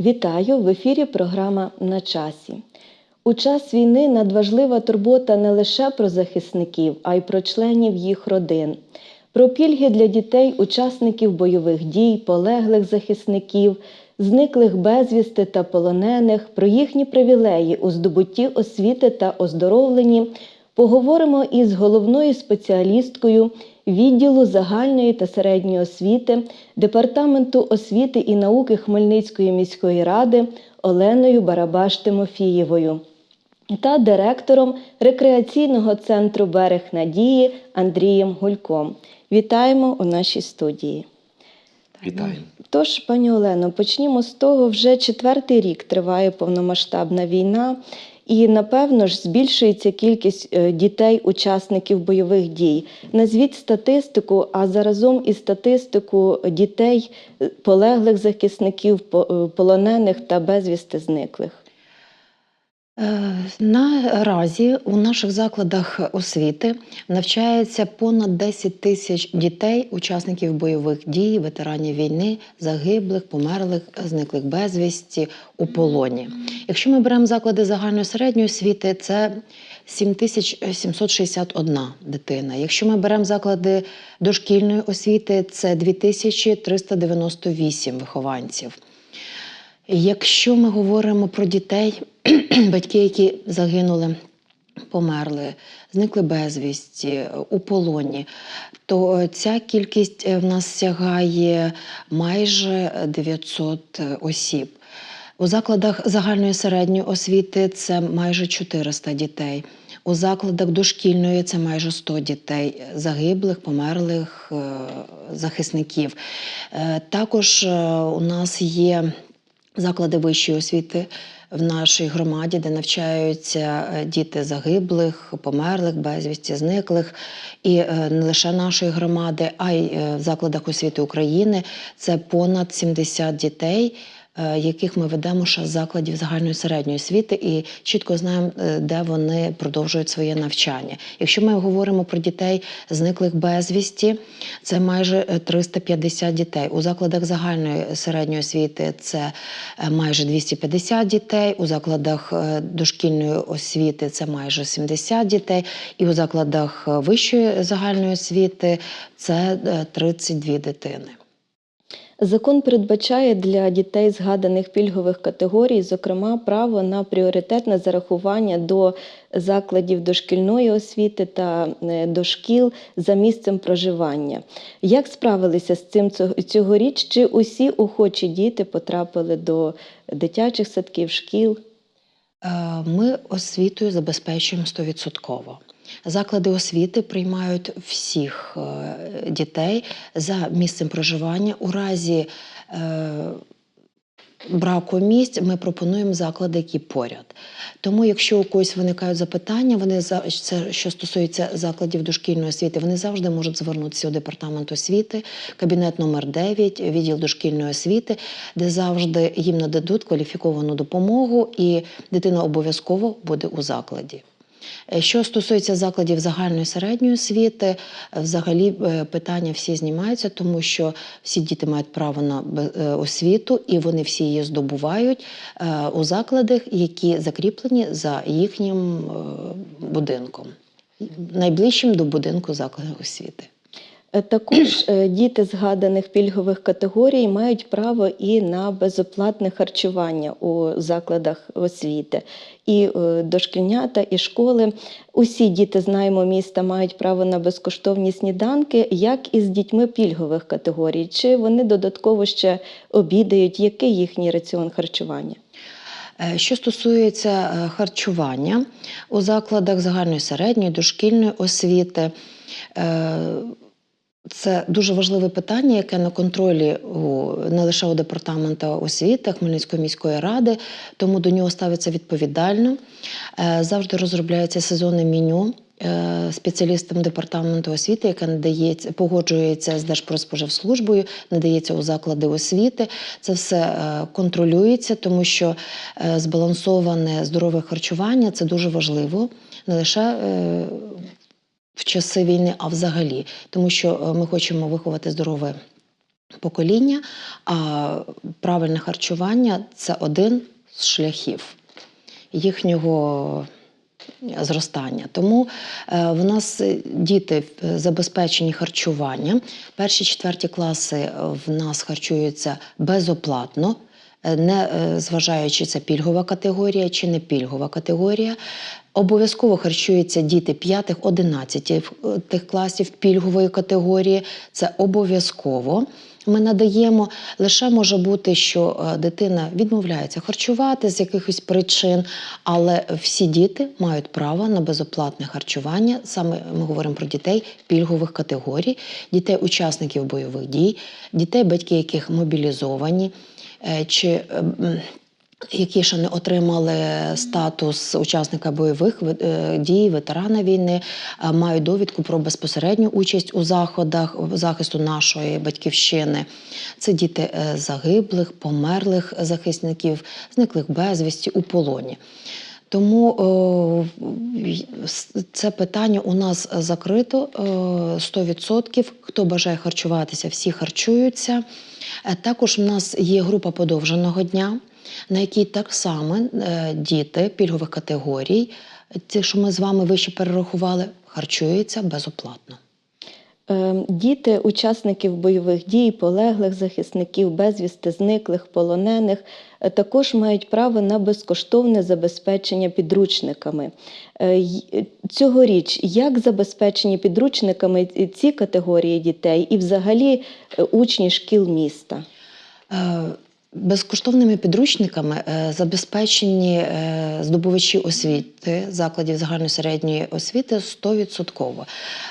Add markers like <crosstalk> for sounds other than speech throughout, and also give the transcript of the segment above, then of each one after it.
Вітаю в ефірі програма На часі. У час війни надважлива турбота не лише про захисників, а й про членів їх родин, про пільги для дітей, учасників бойових дій, полеглих захисників, зниклих безвісти та полонених, про їхні привілеї у здобутті освіти та оздоровленні. Поговоримо із головною спеціалісткою відділу загальної та середньої освіти Департаменту освіти і науки Хмельницької міської ради Оленою Барабаш Тимофієвою та директором рекреаційного центру Берег Надії Андрієм Гульком. Вітаємо у нашій студії. Вітаємо. Тож, пані Олено, почнімо з того, вже четвертий рік триває повномасштабна війна, і напевно ж збільшується кількість е, дітей, учасників бойових дій. Назвіть статистику, а заразом і статистику дітей, е, полеглих захисників, е, полонених та безвісти зниклих. Е, Наразі у наших закладах освіти навчається понад 10 тисяч дітей, учасників бойових дій, ветеранів війни, загиблих, померлих, зниклих безвісті у полоні. Якщо ми беремо заклади загальної середньої освіти, це 7761 дитина. Якщо ми беремо заклади дошкільної освіти, це 2398 вихованців. Якщо ми говоримо про дітей, <clears throat> батьки, які загинули, померли, зникли безвісті, у полоні, то е, ця кількість е, в нас сягає майже 900 осіб. У закладах загальної середньої освіти це майже 400 дітей. У закладах дошкільної це майже 100 дітей, загиблих, померлих е, захисників. Е, Також е, у нас є заклади вищої освіти в нашій громаді, де навчаються е, діти загиблих, померлих, безвісті, зниклих. І е, не лише нашої громади, а й е, в закладах освіти України це понад 70 дітей. Е, Яких ми ведемо ще з закладів загальної середньої освіти і чітко знаємо, е, де вони продовжують своє навчання. Якщо ми говоримо про дітей зниклих безвісті, це майже е, 350 дітей. У закладах загальної середньої освіти це е, майже 250 дітей, у закладах е, дошкільної освіти це майже 70 дітей, і у закладах е, вищої загальної освіти це е, 32 дитини. Закон передбачає для дітей згаданих пільгових категорій, зокрема, право на пріоритетне зарахування до закладів дошкільної освіти та е, до шкіл за місцем проживання. Як справилися з цим цього- цьогоріч? Чи усі охочі діти потрапили до дитячих садків, шкіл? Е, Ми освітою забезпечуємо 100%. Заклади освіти приймають всіх е, дітей за місцем проживання. У разі е, браку місць ми пропонуємо заклади, які поряд. Тому, якщо у когось виникають запитання, вони за це, що стосується закладів дошкільної освіти, вони завжди можуть звернутися у департамент освіти, кабінет номер 9, відділ дошкільної освіти, де завжди їм нададуть кваліфіковану допомогу, і дитина обов'язково буде у закладі. Е, Що стосується закладів загальної середньої освіти, е, взагалі е, питання всі знімаються, тому що всі діти мають право на освіту, і вони всі її здобувають у закладах, які закріплені за їхнім будинком, найближчим до будинку закладу освіти. Е, Також е, діти згаданих пільгових категорій мають право і на безоплатне харчування у закладах освіти. І е, дошкільнята, і школи. Усі діти, знаємо, міста мають право на безкоштовні сніданки, як і з дітьми пільгових категорій. Чи вони додатково ще обідають, який їхній раціон харчування? Що стосується харчування у закладах загальної середньої, дошкільної освіти, це дуже важливе питання, яке на контролі не лише у департамента освіти Хмельницької міської ради, тому до нього ставиться відповідально. Е, Завжди розробляється сезонне меню. е, Спеціалістам департаменту освіти, яке надається, погоджується з Держпродспоживслужбою, надається у заклади освіти. Це все е, контролюється, тому що збалансоване здорове харчування це дуже важливо не лише в часи війни, а взагалі, тому що е, ми хочемо виховати здорове покоління, а правильне харчування це один з шляхів їхнього зростання. Тому е, в нас е, діти е, забезпечені харчуванням. Перші четверті класи е, в нас харчуються безоплатно. е, Не е, зважаючи це пільгова категорія чи не пільгова категорія, обов'язково харчуються діти 5-11 тих класів пільгової категорії. Це обов'язково. Ми надаємо лише може бути, що е, дитина відмовляється харчувати з якихось причин, але всі діти мають право на безоплатне харчування. Саме ми говоримо про дітей пільгових категорій, дітей учасників бойових дій, дітей, батьки яких мобілізовані. е, Чи е, м, які ще не отримали статус учасника бойових е, дій, ветерана війни, а мають довідку про безпосередню участь у заходах захисту нашої батьківщини. Це діти е, загиблих, померлих захисників, зниклих безвісті у полоні. Тому це питання у нас закрито е, 100%. Хто бажає харчуватися, всі харчуються. Е, Також в нас є група подовженого дня, на якій так само е, діти пільгових категорій, ті, що ми з вами вище перерахували, харчуються безоплатно. Е, Діти учасників бойових дій, полеглих захисників, безвісти зниклих, полонених е, також мають право на безкоштовне забезпечення підручниками. Е, Цьогоріч як забезпечені підручниками ці категорії дітей і взагалі учні шкіл міста? Безкоштовними підручниками е, забезпечені е, здобувачі освіти закладів загальної середньої освіти 100%.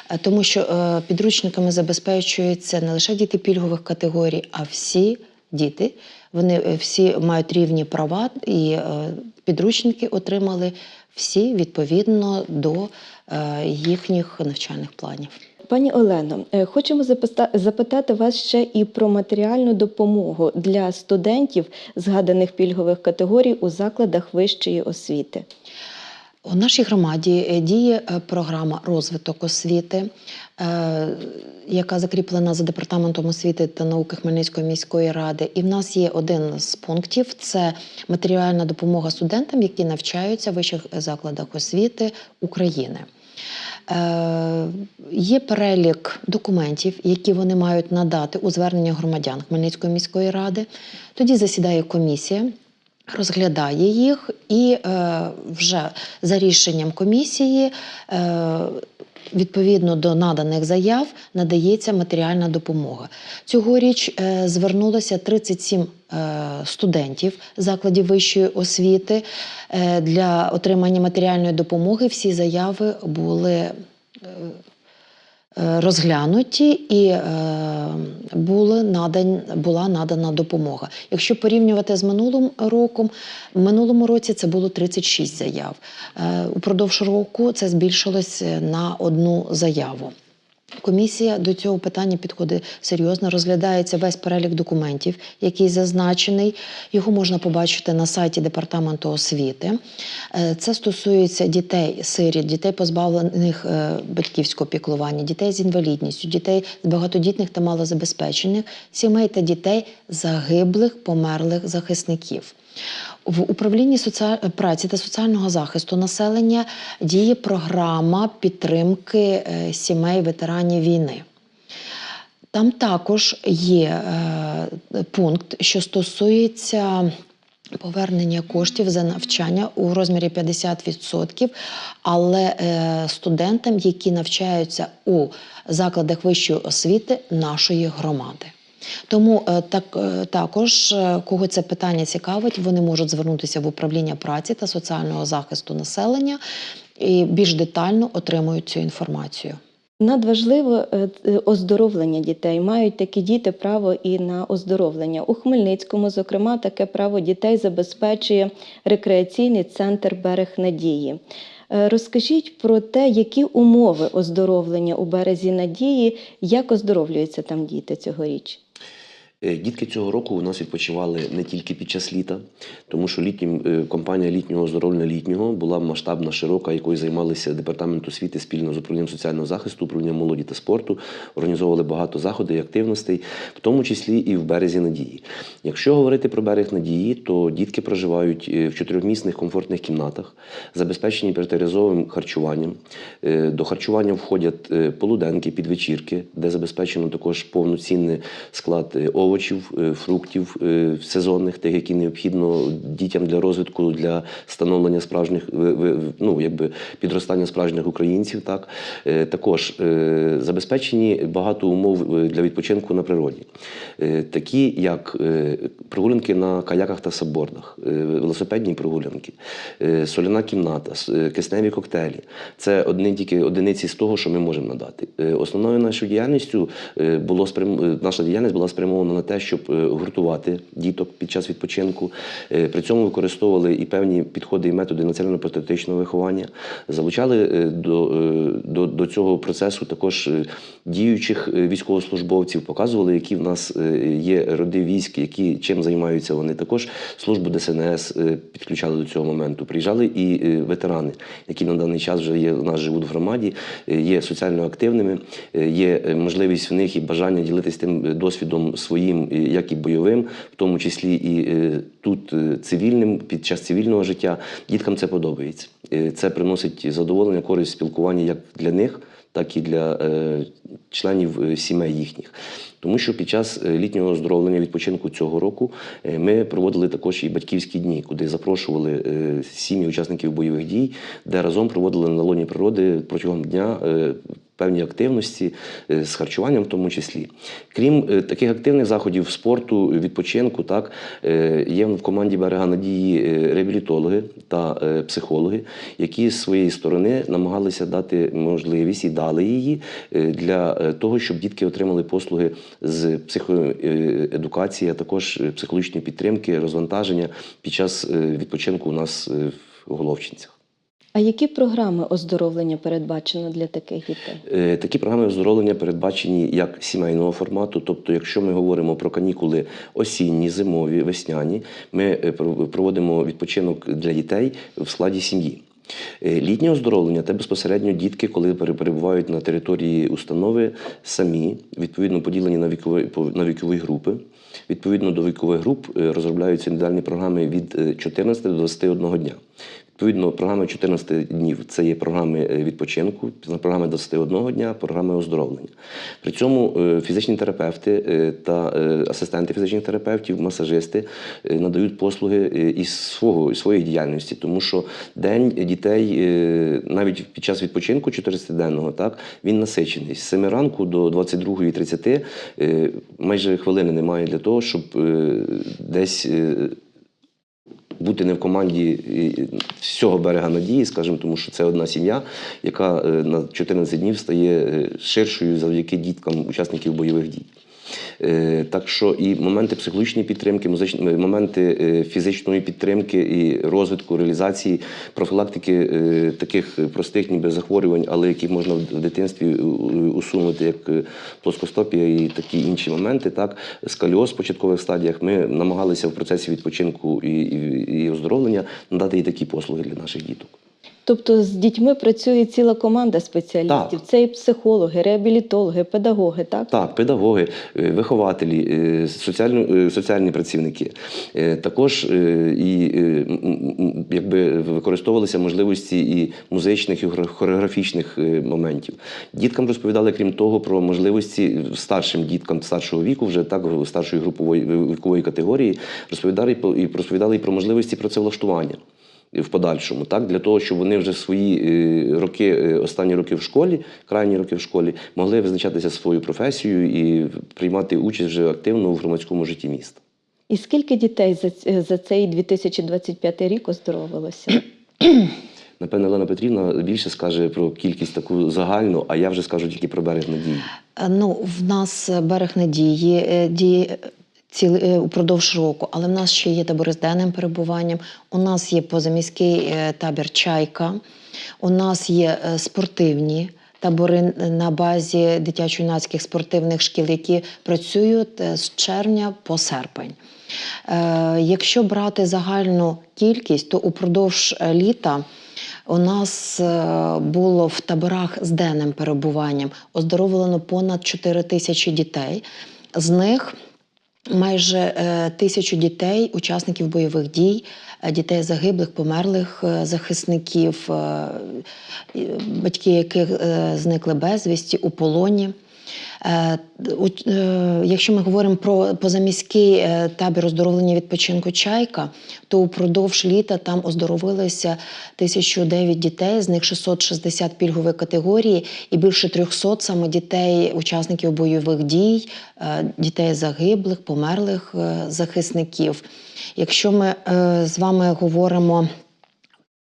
Е, Тому що підручниками забезпечуються не лише діти пільгових категорій, а всі діти. Вони всі мають рівні права, і підручники отримали всі відповідно до їхніх навчальних планів. Пані Олено, е, хочемо запитати вас ще і про матеріальну допомогу для студентів згаданих пільгових категорій у закладах вищої освіти. У нашій громаді е, діє е, програма розвиток освіти, яка закріплена за департаментом освіти та науки Хмельницької міської ради. І в нас є один з пунктів: це матеріальна допомога студентам, які навчаються в вищих закладах освіти України. Е, Є перелік документів, які вони мають надати у звернення громадян Хмельницької міської ради. Тоді засідає комісія, розглядає їх, і е, вже за рішенням комісії, е, відповідно до наданих заяв, надається матеріальна допомога. Цьогоріч е, звернулося 37 е, студентів закладів вищої освіти е, для отримання матеріальної допомоги. Всі заяви були. Е, Розглянуті і е, були надан, була надана допомога. Якщо порівнювати з минулим роком, в минулому році це було 36 заяв. Е, упродовж року це збільшилось на одну заяву. Комісія до цього питання підходить серйозно. Розглядається весь перелік документів, який зазначений. Його можна побачити на сайті департаменту освіти. Е, Це стосується дітей сиріт, дітей позбавлених е, батьківського піклування, дітей з інвалідністю, дітей з багатодітних та малозабезпечених сімей та дітей загиблих, померлих захисників. В управлінні соціаль... праці та соціального захисту населення діє програма підтримки е, сімей ветеранів війни. Там також є е, пункт, що стосується повернення коштів за навчання у розмірі 50%, але е, студентам, які навчаються у закладах вищої освіти нашої громади. Тому е, так, е, також, е, кого це питання цікавить, вони можуть звернутися в управління праці та соціального захисту населення і більш детально отримують цю інформацію. Надважливо оздоровлення дітей. Мають такі діти право і на оздоровлення. У Хмельницькому, зокрема, таке право дітей забезпечує рекреаційний центр Берег Надії. Розкажіть про те, які умови оздоровлення у березі надії, як оздоровлюються там діти цьогоріч. Е, Дітки цього року у нас відпочивали не тільки під час літа, тому що літнім е, компанія літнього оздоровлення літнього була масштабна, широка, якою займалися департамент освіти спільно з управлінням соціального захисту, управлінням молоді та спорту. Організовували багато заходів і активностей, в тому числі і в березі надії. Якщо говорити про берег надії, то дітки проживають е, в чотирьохмісних комфортних кімнатах, забезпечені перетеризовим харчуванням. До харчування входять полуденки, підвечірки, де забезпечено також повноцінний склад овочів, е, фруктів е, сезонних, тих, які необхідно дітям для розвитку, для становлення справжніх ну, якби підростання справжніх українців. Так Е, також забезпечені багато умов для відпочинку на природі, такі як прогулянки на каяках та саббордах, е, велосипедні прогулянки, соляна кімната, кисневі коктейлі. Це одні тільки одиниці з того, що ми можемо надати. Основною нашою діяльністю було наша діяльність була спрямована на те, щоб е, гуртувати діток під час відпочинку. Е, При цьому використовували і певні підходи і методи національно-патріотичного виховання, залучали е, до, до, до цього процесу також діючих військовослужбовців, показували, які в нас є роди військ, які чим займаються вони. Також службу ДСНС підключали до цього моменту. Приїжджали і ветерани, які на даний час вже є у нас живуть в громаді, є соціально активними, є можливість в них і бажання ділитися тим досвідом своїм, як і бойовим, в тому числі і е, тут е, цивільним під час цивільного життя. Діткам це подобається. Е, Це приносить задоволення, користь спілкування як для них, так і для членів сімей їхніх. Тому що під час літнього оздоровлення відпочинку цього року ми проводили також і батьківські дні, куди запрошували сім'ї учасників бойових дій, де разом проводили на лоні природи протягом дня. Певні активності е, з харчуванням, в тому числі. Крім е, таких активних заходів спорту, відпочинку, так е, є в команді берега надії реабілітологи та психологи, які з своєї сторони намагалися дати можливість і дали її для того, щоб дітки отримали послуги з психоедукації, а також психологічної підтримки, розвантаження під час відпочинку у нас в Головчинцях. А які програми оздоровлення передбачено для таких дітей? Е, Такі програми оздоровлення передбачені як сімейного формату. Тобто, якщо ми говоримо про канікули осінні, зимові, весняні, ми е, проводимо відпочинок для дітей в складі сім'ї. Е, Літнє оздоровлення це безпосередньо дітки, коли перебувають на території установи самі, відповідно поділені на вікові, на вікові групи. Відповідно до вікових груп розробляються індивідуальні програми від е, 14 до 21 дня. Відповідно, програми 14 днів це є програми е, відпочинку, програми 21 дня, програми оздоровлення. При цьому е, фізичні терапевти е, та асистенти фізичних терапевтів, масажисти надають послуги із свого із своєї діяльності, тому що день дітей навіть під час відпочинку 14-денного, так він насичений з 7 ранку до 22.30 е, майже хвилини немає для того, щоб десь. Бути не в команді е, всього берега надії, скажімо, тому що це одна сім'я, яка е, на 14 днів стає е, ширшою завдяки діткам учасників бойових дій. Е, Так що і моменти психологічної підтримки, музичні моменти е, фізичної підтримки і розвитку, реалізації, профілактики е, таких простих ніби захворювань, але які можна в дитинстві е, усунути, як е, плоскостопія і такі інші моменти, так скаліоз в початкових стадіях. Ми намагалися в процесі відпочинку і, і, і оздоровлення надати і такі послуги для наших діток. Тобто з дітьми працює ціла команда спеціалістів. Це і психологи, реабілітологи, педагоги, так? Так, педагоги, е, вихователі, е, соціально, е, соціальні працівники. Також і якби використовувалися можливості і музичних, і хореографічних моментів. Діткам розповідали, крім того, про можливості старшим діткам старшого віку, вже так старшої групової вікової категорії, розповідали по- і розповідали і про можливості працевлаштування в подальшому, так для того, щоб вони вже свої е, роки, е, останні роки в школі, крайні роки в школі, могли визначатися свою професію і приймати участь вже активно у громадському житті міста. І скільки дітей за, за цей 2025 рік оздоровилося? Напевно, Олена Петрівна більше скаже про кількість таку загальну, а я вже скажу тільки про берег надії. Е, Ну, в нас е, берег надії е, діє ціли, е, упродовж року, але в нас ще є табори з денним перебуванням. У нас є позаміський е, табір Чайка, у нас є е, спортивні табори на базі дитячо-юнацьких спортивних шкіл, які працюють з червня по серпень. Якщо брати загальну кількість, то упродовж літа у нас було в таборах з денним перебуванням оздоровлено понад 4 тисячі дітей. З них майже е, тисячу дітей, учасників бойових дій, е, дітей загиблих, померлих е, захисників, батьки яких зникли безвісті у полоні. Е, е, Якщо ми говоримо про позаміський е, табір оздоровлення відпочинку Чайка, то упродовж літа там оздоровилося 1009 дітей, з них 660 пільгової категорії, і більше 300 саме дітей, учасників бойових дій, дітей загиблих, померлих захисників. Якщо ми з вами говоримо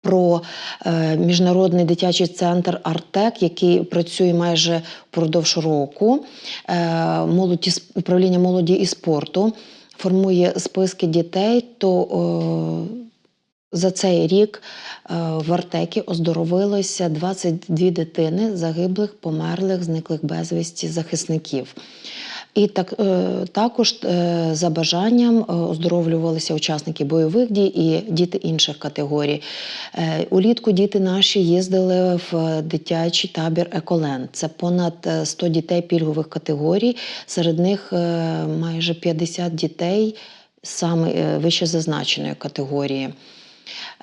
про е, міжнародний дитячий центр Артек, який працює майже впродовж року. Е, молоді, управління молоді і спорту формує списки дітей, то е, за цей рік в Артекі оздоровилося 22 дитини загиблих, померлих, зниклих безвісті захисників. І так, е, також е, за бажанням е, оздоровлювалися учасники бойових дій і діти інших категорій. Улітку діти наші їздили в дитячий табір Еколен. Це понад е, 100 дітей пільгових категорій. Серед них майже 50 дітей саме вище зазначеної категорії.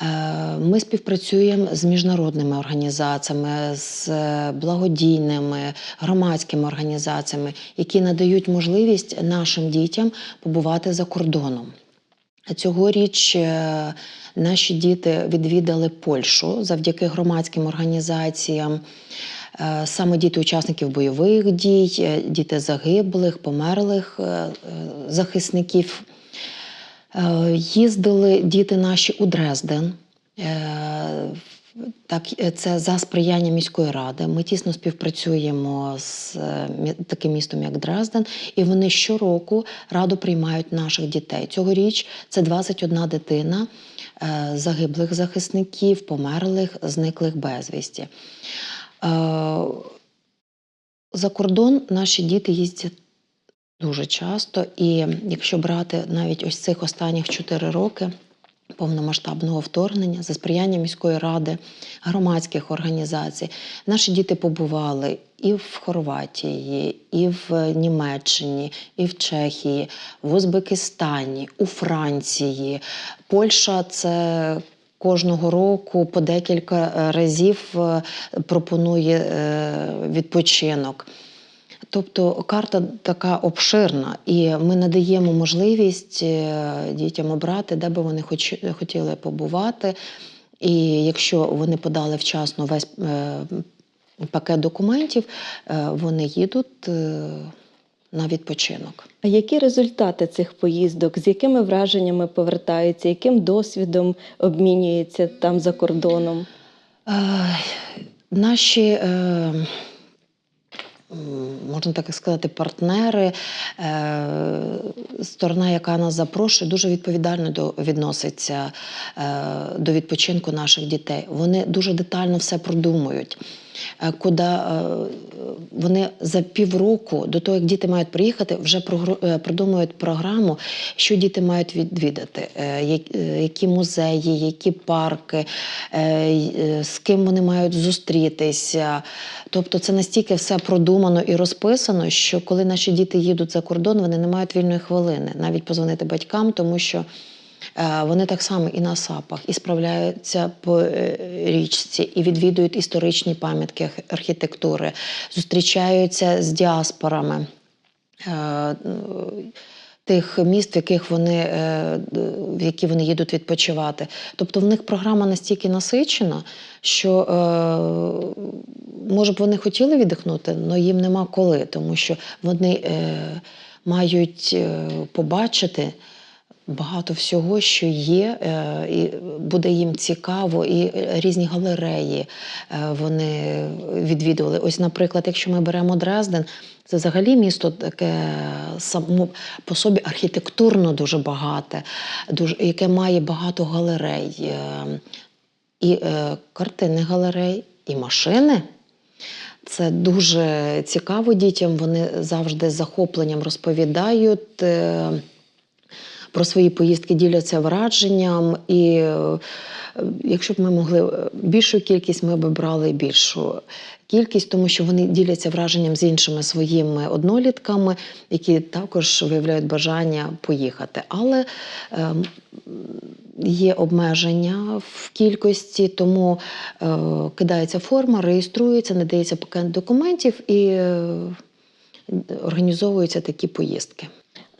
Е, Ми співпрацюємо з міжнародними організаціями, з е, благодійними громадськими організаціями, які надають можливість нашим дітям побувати за кордоном. Цьогоріч е, наші діти відвідали Польщу завдяки громадським організаціям. Саме діти учасників бойових дій, діти загиблих, померлих захисників. Е, Їздили діти наші у Дрезден. Е, Так, е, це за сприяння міської ради. Ми тісно співпрацюємо з таким містом, як Дрезден, і вони щороку радо приймають наших дітей. Цьогоріч це 21 дитина загиблих захисників, померлих, зниклих безвісті. За кордон наші діти їздять дуже часто. І якщо брати навіть ось цих останніх 4 роки повномасштабного вторгнення за сприяння міської ради, громадських організацій, наші діти побували і в Хорватії, і в Німеччині, і в Чехії, в Узбекистані, у Франції. Польща це. Кожного року по декілька разів е, пропонує е, відпочинок. Тобто карта така обширна, і ми надаємо можливість е, дітям обрати, де би вони хоч, хотіли побувати. І якщо вони подали вчасно весь е, пакет документів, е, вони їдуть на відпочинок. А які результати цих поїздок? З якими враженнями повертаються, яким досвідом обмінюються там за кордоном? Е, Наші, е, можна так сказати, партнери, е, сторона, яка нас запрошує, дуже відповідально відноситься е, до відпочинку наших дітей. Вони дуже детально все продумують. Е, Куди е, вони за півроку до того, як діти мають приїхати, вже е, продумують програму, що діти мають відвідати, які музеї, які парки, з ким вони мають зустрітися. Тобто це настільки все продумано і розписано, що коли наші діти їдуть за кордон, вони не мають вільної хвилини, навіть позвонити батькам, тому що. Е, Вони так само і на САПах, і справляються по е, річці, і відвідують історичні пам'ятки архітектури, зустрічаються з діаспорами е, тих міст, в яких вони, в які вони їдуть відпочивати. Тобто в них програма настільки насичена, що може б вони хотіли віддихнути, але їм нема коли, тому що вони мають побачити багато всього, що є, е, і буде їм цікаво, і різні галереї е, вони відвідували. Ось, наприклад, якщо ми беремо Дрезден, це взагалі місто таке само по собі архітектурно дуже багате, дуже, яке має багато галерей, е, і картинних галерей, і машини. Це дуже цікаво дітям. Вони завжди з захопленням розповідають. Про свої поїздки діляться враженням, і е, якщо б ми могли е, більшу кількість, ми б брали більшу кількість, тому що вони діляться враженням з іншими своїми однолітками, які також виявляють бажання поїхати. Але ем, є обмеження в кількості, тому е, кидається форма, реєструється, надається пакет документів і організовуються такі поїздки.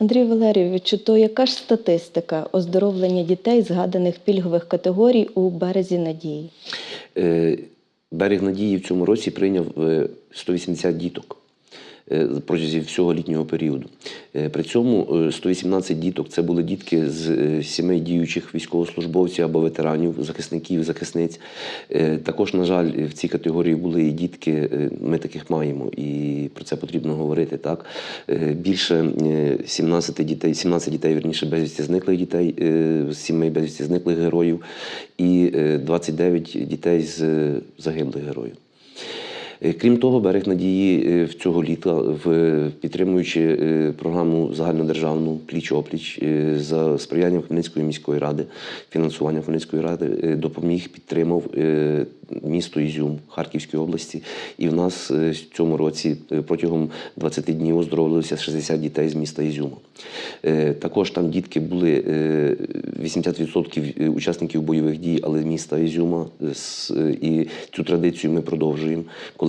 Андрій Валерійовичу, то яка ж статистика оздоровлення дітей згаданих пільгових категорій у березі надії? Е, Берег надії в цьому році прийняв е, 180 діток е, протягом всього літнього періоду. Е, При цьому е, 118 діток це були дітки з е, сімей діючих військовослужбовців або ветеранів, захисників, захисниць. Е, Також, на жаль, в цій категорії були і дітки, е, ми таких маємо, і про це потрібно говорити. Так? Е, Більше е, 17 дітей, 17 дітей, верніше, безвісті зниклих дітей, е, сімей безвісті зниклих героїв, і е, 29 дітей з е, загиблих героїв. Е, Крім того, берег надії е, в цього літа, в підтримуючи е, програму загальнодержавну пліч опліч е, за сприянням Хмельницької міської ради, фінансування Хмельницької ради, е, допоміг підтримав е, місто Ізюм Харківської області. І в нас е, в цьому році е, протягом 20 днів оздоровилося 60 дітей з міста Ізюма. Е, Також там дітки були е, 80% учасників бойових дій, але міста Ізюма. Е, е, І цю традицію ми продовжуємо.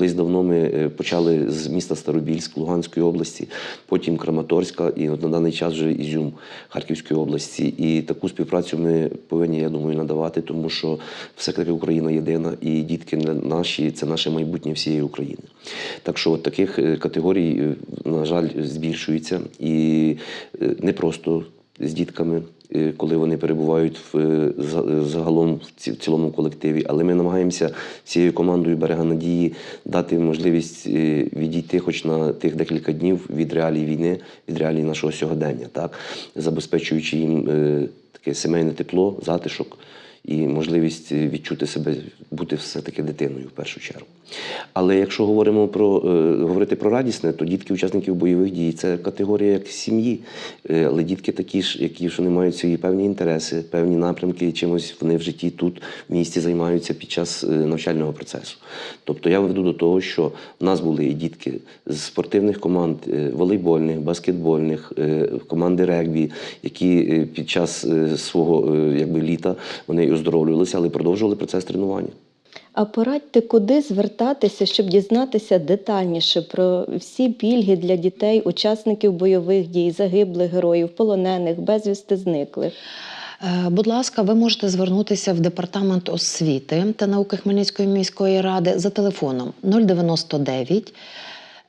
Колись давно ми е, почали з міста Старобільськ Луганської області, потім Краматорська, і от на даний час вже Ізюм Харківської області. І таку співпрацю ми повинні, я думаю, надавати, тому що все-таки Україна єдина, і дітки на- наші це наше майбутнє всієї України. Так що от таких е, категорій, е, на жаль, збільшується. І не просто з дітками, коли вони перебувають в е, за- загалом в ці- в цілому колективі. Але ми намагаємося всією командою берега надії дати можливість е, відійти, хоч на тих декілька днів від реалій війни, від реалій нашого сьогодення, так забезпечуючи їм е, таке сімейне тепло, затишок. І можливість відчути себе, бути все-таки дитиною в першу чергу. Але якщо говоримо про е, говорити про радісне, то дітки учасників бойових дій це категорія як сім'ї. Е, але дітки такі ж, які що не мають свої певні інтереси, певні напрямки, чимось вони в житті тут в місті займаються під час е, навчального процесу. Тобто я веду до того, що в нас були і дітки з спортивних команд, волейбольних, баскетбольних, команди регбі, які під час свого якби літа вони оздоровлювалися, але продовжували процес тренування. А порадьте, куди звертатися, щоб дізнатися детальніше про всі пільги для дітей, учасників бойових дій, загиблих героїв, полонених, безвісти зниклих. Е, Будь ласка, ви можете звернутися в департамент освіти та науки Хмельницької міської ради за телефоном 099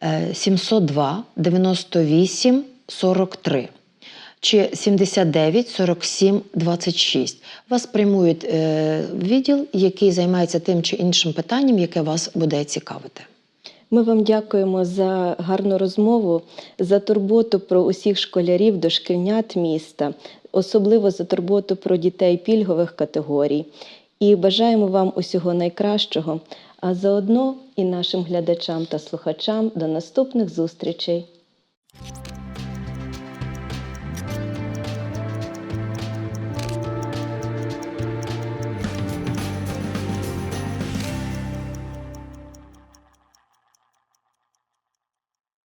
е, 702 98 43 чи 79 47 26. Вас приймують е, відділ, який займається тим чи іншим питанням, яке вас буде цікавити. Ми вам дякуємо за гарну розмову, за турботу про усіх школярів, дошкільнят міста, особливо за турботу про дітей пільгових категорій. І бажаємо вам усього найкращого, а заодно і нашим глядачам та слухачам до наступних зустрічей.